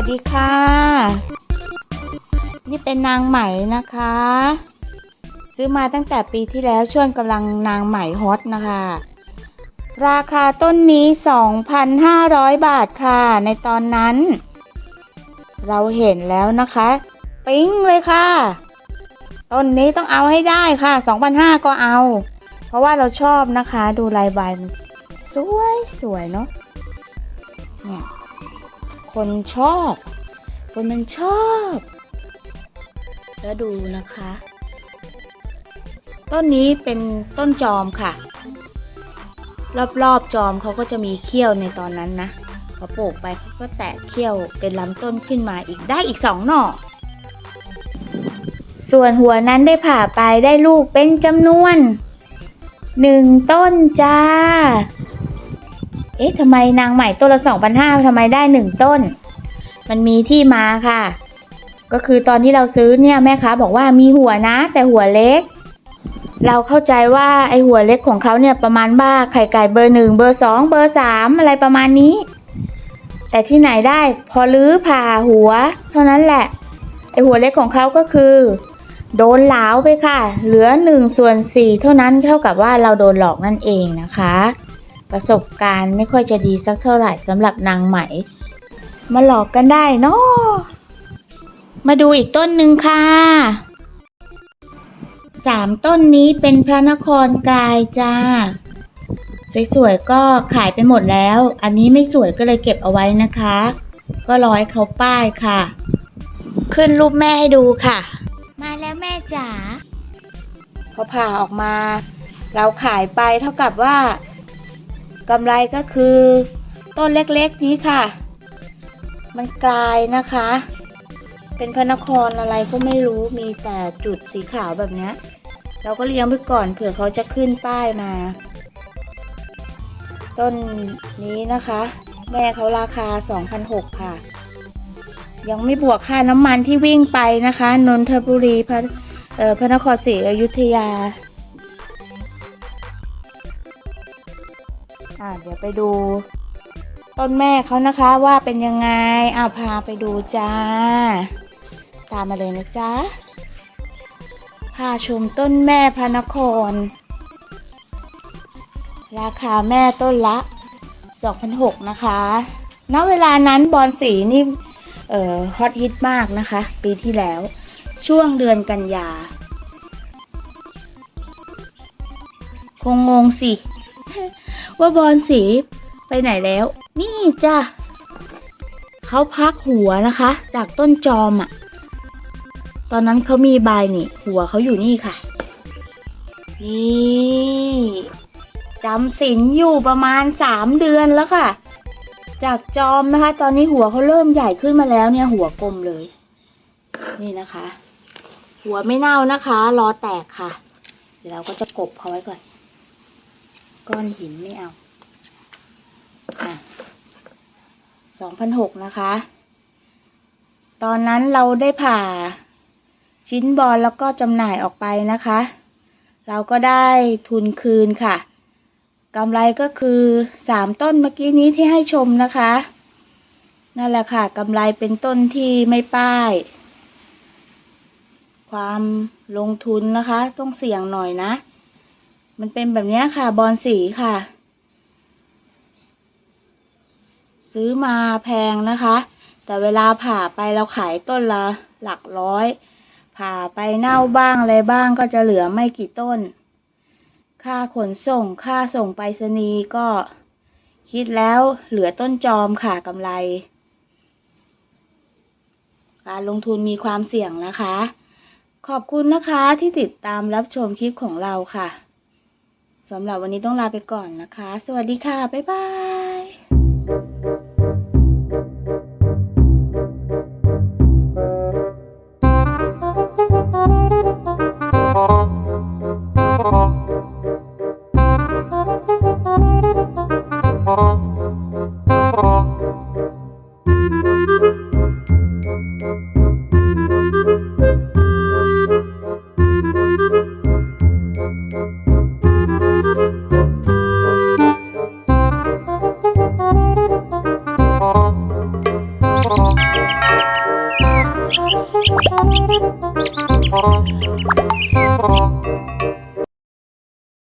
วัสดีค่ะ นี่เป็นนางไหมนะคะ ซื้อมาตั้งแต่ปีที่แล้วช่วงกำลังนางไหมฮอตนะคะ ราคาต้นนี้ 2,500 บาทค่ะ ในตอนนั้น เราเห็นแล้วนะคะ ปิ๊งเลยค่ะ ต้นนี้ต้องเอาให้ได้ค่ะ 2,500 ก็เอา เพราะว่าเราชอบนะคะ ดูลายใบมันสวยสวยเนาะเนี่ย คนชอบ คนมันชอบ แล้วดูนะคะ ต้นนี้เป็นต้นจอมค่ะ รอบๆจอมเขาก็จะมีเขี้ยวในตอนนั้นนะพอปลูกไปเขาก็แตกเขี้ยวเป็นลำต้นขึ้นมาอีกได้อีกสองหน่อส่วนหัวนั้นได้ผ่าไปได้ลูกเป็นจำนวนหนึ่งต้นจ้า เอ๊ะทำไมนางใหม่ต้นละสองพันห้าทำไมได้หนึ่งต้น มันมีที่มาค่ะ ก็คือตอนที่เราซื้อเนี่ยแม่ค้าบอกว่ามีหัวนะ แต่หัวเล็ก เราเข้าใจว่าไอหัวเล็กของเขาเนี่ยประมาณบ้าไข่ไก่เบอร์หนึ่งเบอร์สองเบอร์สามอะไรประมาณนี้ แต่ที่ไหนได้พอลื้อผ่าหัว เท่านั้นแหละไอหัวเล็กของเขาก็คือ โดนหลาวไปค่ะ เหลือหนึ่งส่วนสี่เท่านั้นเท่ากับว่าเราโดนหลอกนั่นเองนะคะ ประสบการณ์ไม่ค่อยจะดีสักเท่าไหร่สำหรับนางไหม มาหลอกกันได้เนาะมาดูอีกต้นหนึ่งค่ะสามต้นนี้เป็นพระนครกายจ้า สวยๆก็ขายไปหมดแล้ว อันนี้ไม่สวยก็เลยเก็บเอาไว้นะคะ ก็ร้อยเขาป้ายค่ะ ขึ้นรูปแม่ให้ดูค่ะ มาแล้วแม่จ๋าพอผ่าออกมา เราขายไปเท่ากับว่า กำไรก็คือ ต้นเล็กๆนี้ค่ะ มันกลายนะคะ เป็นพระนครอะไรก็ไม่รู้มีแต่จุดสีขาวแบบนี้เราก็เลี้ยงไปก่อนเผื่อเขาจะขึ้นป้ายมา ต้นนี้นะคะ แม่เขาราคา2,600ค่ะ ยังไม่บวกค่าน้ำมันที่วิ่งไปนะคะ นนทบุรีพระพระนครศรีอยุธยา อ่าเดี๋ยวไปดู ต้นแม่เขานะคะว่าเป็นยังไงเอาพาไปดูจ้า ตามมาเลยนะจ๊ะพาชมต้นแม่พระนคร ราคาแม่ต้นละ2,600นะคะ ณ เวลานั้นบอลสีนี่เอ่อฮอตฮิตมากนะคะ ปีที่แล้ว ช่วงเดือนกันยา คงงงสิ ว่าบอลสีไปไหนแล้ว นี่จ้ะเขาพักหัวนะคะ จากต้นจอมอะ่ะ ตอนนั้นเขามีใบนี่ หัวเขาอยู่นี่ค่ะ นี่จำศีลอยู่ประมาณสามเดือนแล้วค่ะ จากจอมนะคะ ตอนนี้หัวเขาเริ่มใหญ่ขึ้นมาแล้วเนี่ย หัวกลมเลย นี่นะคะ หัวไม่เน่านะคะ รอแตกค่ะ เดี๋ยวเราก็จะกบเขาไว้ก่อน ก้อนหินไม่เอาสองพันหกนะคะ ตอนนั้นเราได้ผ่าชิ้นบอลแล้วก็จำหน่ายออกไปนะคะ เราก็ได้ทุนคืนค่ะกำไรก็คือสามต้นเมื่อกี้นี้ที่ให้ชมนะคะ นั่นแหละค่ะกำไรเป็นต้นที่ไม่ป้าย ความลงทุนนะคะ ต้องเสี่ยงหน่อยนะ มันเป็นแบบนี้ค่ะ บอลสีค่ะ ซื้อมาแพงนะคะ แต่เวลาผ่าไปเราขายต้นละหลักร้อย ผ่าไปเน่าบ้างอะไรบ้างก็จะเหลือไม่กี่ต้น ค่าขนส่งค่าส่งไปรษณีย์ก็คิดแล้วเหลือต้นจอมค่ะกำไร การลงทุนมีความเสี่ยงนะคะ ขอบคุณนะคะที่ติดตามรับชมคลิปของเราค่ะ สำหรับวันนี้ต้องลาไปก่อนนะคะ สวัสดีค่ะ บ๊ายบายあ Thank you.